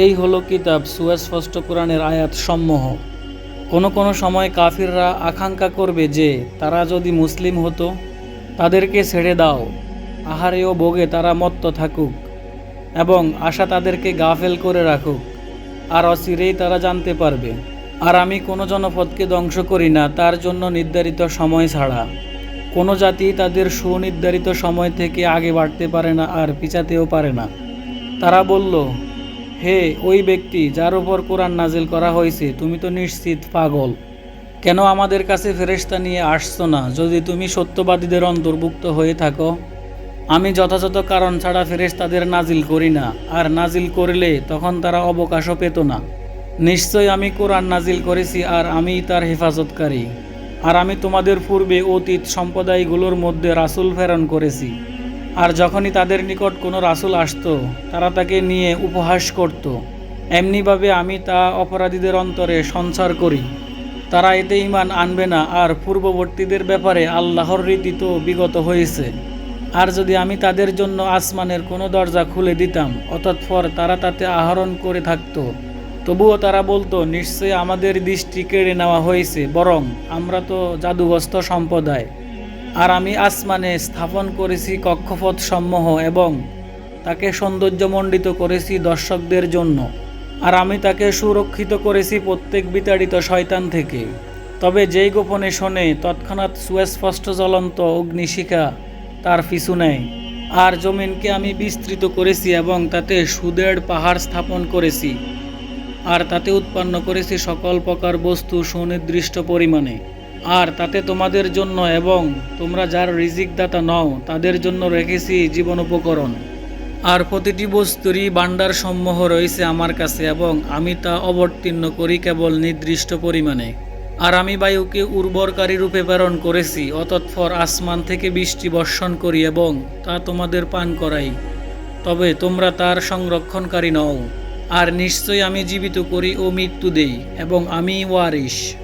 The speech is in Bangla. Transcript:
এই হলো কিতাব সুস্পষ্ট কোরআনের আয়াত সমূহ। কোনো কোনো সময় কাফিররা আকাঙ্ক্ষা করবে যে, তারা যদি মুসলিম হতো, তাদেরকে ছেড়ে দাও। আহারে ও ভোগে তারা মত্ত থাকুক এবং আশা তাদেরকে গাফেল করে রাখুক। আর অচিরেই তারা জানতে পারবে, আর আমি কোনো জনপদকে ধ্বংস করি না, তার জন্য নির্ধারিত সময় ছাড়া। কোনো জাতি তাদের সুনির্ধারিত সময় থেকে আগে বাড়তে পারে না আর পিছাতেও পারে না। তারা বলল হে, ওই ব্যক্তি যার উপর কোরআন নাজিল করা হয়েছে, তুমি তো নিশ্চিত পাগল। কেন আমাদের কাছে ফেরেশতা নিয়ে আসছো না, যদি তুমি সত্যবাদীদের অন্তর্ভুক্ত হয়ে থাকো? আমি যথাযথ কারণ ছাড়া ফেরেশতাদের নাজিল করি না, আর নাজিল করলে তখন তারা অবকাশও পেত না। নিশ্চয় আমি কোরআন নাজিল করেছি, আর আমি তার হেফাজতকারী। আর আমি তোমাদের পূর্বে অতীত সম্প্রদায়গুলোর মধ্যে রাসুল প্রেরণ করেছি। আর যখনই তাদের নিকট কোনো রাসুল আসত, তারা তাকে নিয়ে উপহাস করত। এমনিভাবে আমি তা অপরাধীদের অন্তরে সঞ্চার করি। তারা এতে ইমান আনবে না, আর পূর্ববর্তীদের ব্যাপারে আল্লাহর রীতি তো বিগত হয়েছে। আর যদি আমি তাদের জন্য আসমানের কোনো দরজা খুলে দিতাম, অতৎপর তারা তাতে আহরণ করে থাকতো। তবুও তারা বলতো, নিশ্চয়ই আমাদের দৃষ্টি কেড়ে নেওয়া হয়েছে, বরং আমরা তো জাদুগ্রস্ত সম্প্রদায়। আর আমি আসমানে স্থাপন করেছি কক্ষপথ সমূহ এবং তাকে সৌন্দর্যমণ্ডিত করেছি দর্শকদের জন্য। আর আমি তাকে সুরক্ষিত করেছি প্রত্যেক বিতাড়িত শয়তান থেকে। তবে যেই গোপনে শোনে, তৎক্ষণাৎ সুস্পষ্ট জ্বলন্ত অগ্নিশিখা তার পিছু নেয়। আর জমিনকে আমি বিস্তৃত করেছি এবং তাতে সুদের পাহাড় স্থাপন করেছি। আর তাতে উৎপন্ন করেছি সকল প্রকার বস্তু সুনির্দিষ্ট পরিমাণে। আর তাতে তোমাদের জন্য এবং তোমরা যার রিজিক দাতা নও, তাদের জন্য রেখেছি জীবন উপকরণ। আর প্রতিটি বস্তুরই ভাণ্ডার সমূহ রয়েছে আমার কাছে এবং আমি তা অবতীর্ণ করি কেবল নির্দিষ্ট পরিমাণে। আর আমি বায়ুকে উর্বরকারী রূপে প্রেরণ করেছি, অতৎপর আসমান থেকে বৃষ্টি বর্ষণ করি এবং তা তোমাদের পান করাই। তবে তোমরা তার সংরক্ষণকারী নও। আর নিশ্চয়ই আমি জীবিত করি ও মৃত্যু দেই এবং আমি ওয়ারিশ।